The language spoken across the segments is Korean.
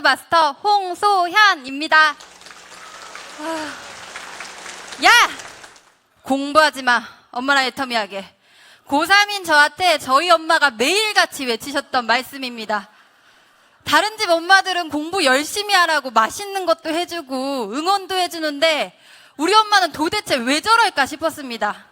댄스 마스터 홍소현입니다. 아, 야! 공부하지 마. 엄마랑 애터미 하게. 고3인 저한테 저희 엄마가 매일같이 외치셨던 말씀입니다. 다른 집 엄마들은 공부 열심히 하라고 맛있는 것도 해주고 응원도 해주는데 우리 엄마는 도대체 왜 저럴까 싶었습니다.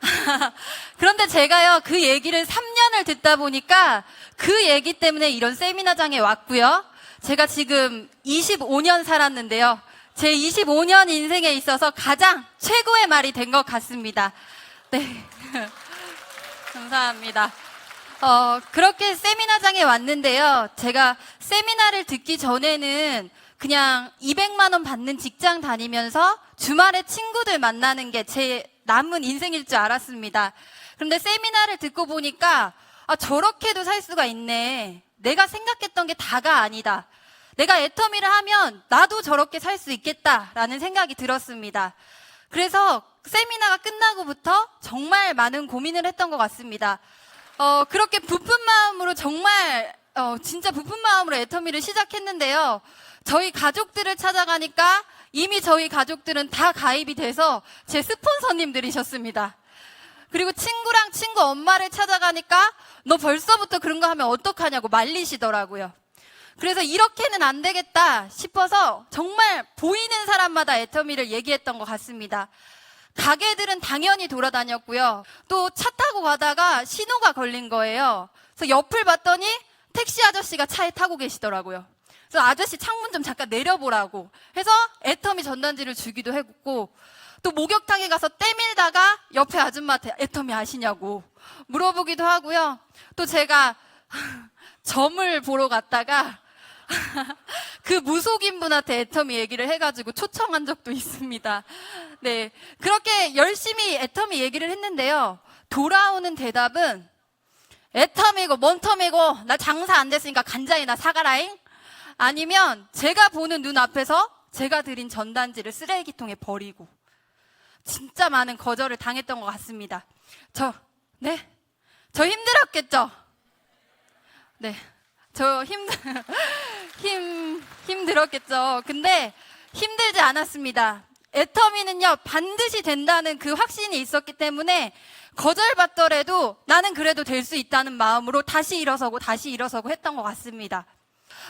그런데 제가요, 그 얘기를 3년을 듣다 보니까 그 얘기 때문에 이런 세미나장에 왔고요. 제가 지금 25년 살았는데요. 제 25년 인생에 있어서 가장 최고의 말이 된 것 같습니다. 네. 감사합니다. 어, 그렇게 세미나장에 왔는데요. 제가 세미나를 듣기 전에는 그냥 200만원 받는 직장 다니면서 주말에 친구들 만나는 게 제 남은 인생일 줄 알았습니다. 그런데 세미나를 듣고 보니까 아, 저렇게도 살 수가 있네. 내가 생각했던 게 다가 아니다. 내가 애터미를 하면 나도 저렇게 살 수 있겠다라는 생각이 들었습니다. 그래서 세미나가 끝나고부터 정말 많은 고민을 했던 것 같습니다. 어, 그렇게 부푼 마음으로 정말, 어, 진짜 부푼 마음으로 애터미를 시작했는데요. 저희 가족들을 찾아가니까 이미 저희 가족들은 다 가입이 돼서 제 스폰서님들이셨습니다. 그리고 친 구랑 친구 엄마를 찾아가니까 너 벌써부터 그런 거 하면 어떡하냐고 말리시더라고요. 그래서 이렇게는 안 되겠다 싶어서 정말 보이는 사람마다 애터미를 얘기했던 것 같습니다. 가게들은 당연히 돌아다녔고요. 또 차 타고 가다가 신호가 걸린 거예요. 그래서 옆을 봤더니 택시 아저씨가 차에 타고 계시더라고요. 그래서 아저씨 창문 좀 잠깐 내려보라고 해서 애터미 전단지를 주기도 했고 또 목욕탕에 가서 때밀다가 옆에 아줌마한테 애터미 아시냐고 물어보기도 하고요. 또 제가 점을 보러 갔다가 그 무속인 분한테 애터미 얘기를 해가지고 초청한 적도 있습니다. 네. 그렇게 열심히 애터미 얘기를 했는데요. 돌아오는 대답은 애터미고 뭔터미고 나 장사 안 됐으니까 간장이나 사가라잉? 아니면 제가 보는 눈 앞에서 제가 드린 전단지를 쓰레기통에 버리고 진짜 많은 거절을 당했던 것 같습니다. 저, 네? 저 힘들었겠죠? 네. 저 힘들, 힘, 힘들었겠죠. 근데 힘들지 않았습니다. 애터미는요, 반드시 된다는 그 확신이 있었기 때문에 거절받더라도 나는 그래도 될 수 있다는 마음으로 다시 일어서고 다시 일어서고 했던 것 같습니다.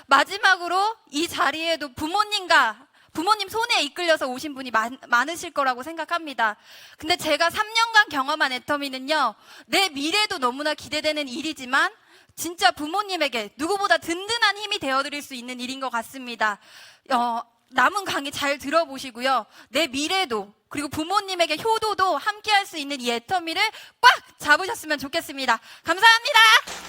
마지막으로 이 자리에도 부모님과 부모님 손에 이끌려서 오신 분이 많, 많으실 거라고 생각합니다. 근데 제가 3년간 경험한 애터미는요, 내 미래도 너무나 기대되는 일이지만, 진짜 부모님에게 누구보다 든든한 힘이 되어드릴 수 있는 일인 것 같습니다. 어, 남은 강의 잘 들어보시고요. 내 미래도, 그리고 부모님에게 효도도 함께 할 수 있는 이 애터미를 꽉 잡으셨으면 좋겠습니다. 감사합니다!